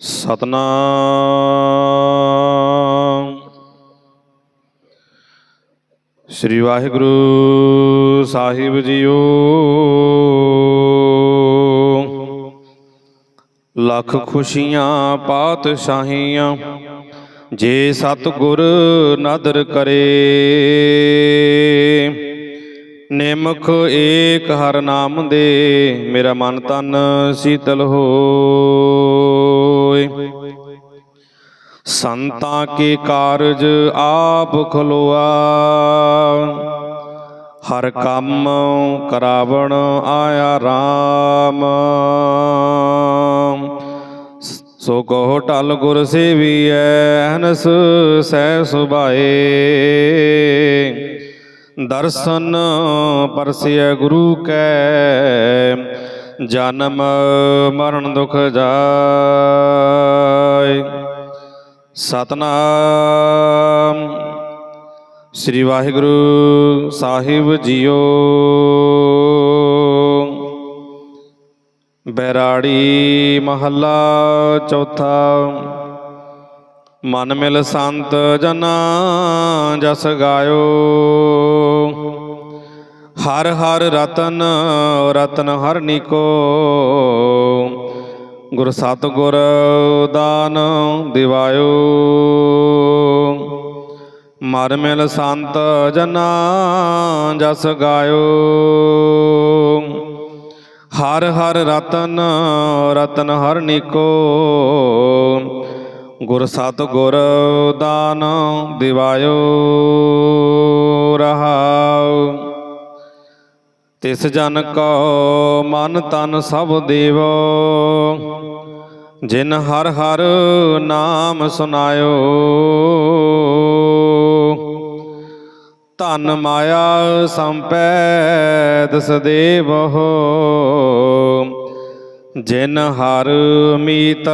ਸਤਨਾਮ। ਸ੍ਰੀ ਵਾਹਿਗੁਰੂ ਸਾਹਿਬ ਜੀਓ। ਲੱਖ ਖੁਸ਼ੀਆਂ, ਪਾਤਸ਼ਾਹੀਆਂ, ਜੇ ਸਤਿਗੁਰ ਨਦਰ ਕਰੇ। ਨਿਮਖ ਏਕ ਹਰ ਨਾਮ ਦੇ, ਮੇਰਾ ਮਨ ਤਨ ਸੀਤਲ ਹੋ। ਸੰਤਾਂ ਕੇ ਕਾਰਜ ਆਪ ਖਲੋਆ। ਹਰ ਕੰਮ ਕਰਾਵਣ ਆਇਆ RAM ਸੋ ਕਹੋ ਟਲ ਗੁਰ ਸੇਵੀਐ ਹਨਸ ਸਹਿ ਸੁਭਾਏ। ਦਰਸ਼ਨ ਪਰਸਿਐ ਗੁਰੂ ਕੈ, ਜਨਮ ਮਰਨ ਦੁਖ ਜਾਏ। ਸਤਨਾਮ। ਸ੍ਰੀ ਵਾਹਿਗੁਰੂ ਸਾਹਿਬ ਜੀਓ। ਬੈਰਾੜੀ ਮਹੱਲਾ ਚੌਥਾ। ਮਨ ਮਿਲ ਸੰਤ ਜਨਾ ਜਸ ਗਾਇਓ। ਹਰ ਹਰ ਰਤਨ ਰਤਨ ਹਰ ਨਿਕੋ। ਗੁਰ ਸਤਿਗੁਰ ਦਾਨ ਦਿਵਾਇਓ। ਮਰ ਮਿਲ ਸੰਤ ਜਨਾ ਜਸ ਗਾਇਓ। ਹਰ ਹਰ ਰਤਨ ਰਤਨ ਹਰ ਨਿਕੋ। ਗੁਰ ਸਤ ਗੁਰ ਦਾਨ ਦਿਵਾਇਓ ਰਹਾਉ ਤਿਸ ਜਨ ਕੋ ਮਨ ਤਨ ਸਭ ਦੇਵੋ। ਜਿਨ ਹਰ ਹਰ ਨਾਮ ਸੁਨਾਇਓ। ਧਨ ਮਾਇਆ ਸੰਪੈ ਦਸ ਹੋ ਜਿਨ ਹਰ ਮੀਤ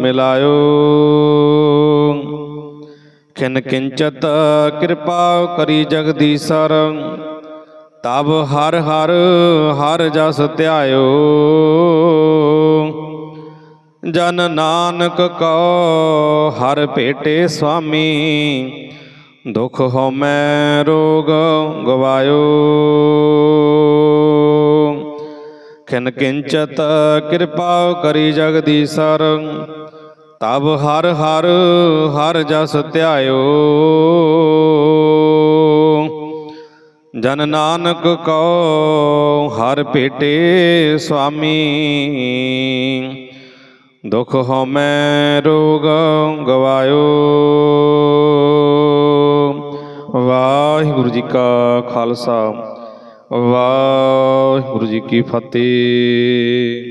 ਮਿਲਾਇਓ। ਕਿਨ ਕਿੰਚਤ ਕਿਰਪਾ ਕਰੀ ਜਗਦੀਸਰ, ਤਬ ਹਰ ਹਰ ਹਰ ਜਸ ਧਿਆਇਓ। ਜਨ ਨਾਨਕ ਕੋ ਹਰ ਭੇਟੇ ਸੁਆਮੀ। ਦੁਖ ਹਉਮੈ ਰੋਗ ਗਵਾਇਓ। ਕਿਨ ਕਿੰਚਤ ਕਿਰਪਾ ਕਰੀ ਜਗਦੀਸਰ, ਤਬ ਹਰ ਹਰ ਹਰ ਜਸ ਧਿਆਇਓ। ਜਨ ਨਾਨਕ ਕੋ ਹਰ ਭੇਟੇ ਸੁਆਮੀ। ਦੁਖ ਹਉਮੈ ਰੋਗ ਗਵਾਇਓ। ਵਾਹਿਗੁਰੂ ਜੀ ਕਾ ਖਾਲਸਾ। ਵਾਹਿਗੁਰੂ ਜੀ ਕੀ ਫਤਿਹ।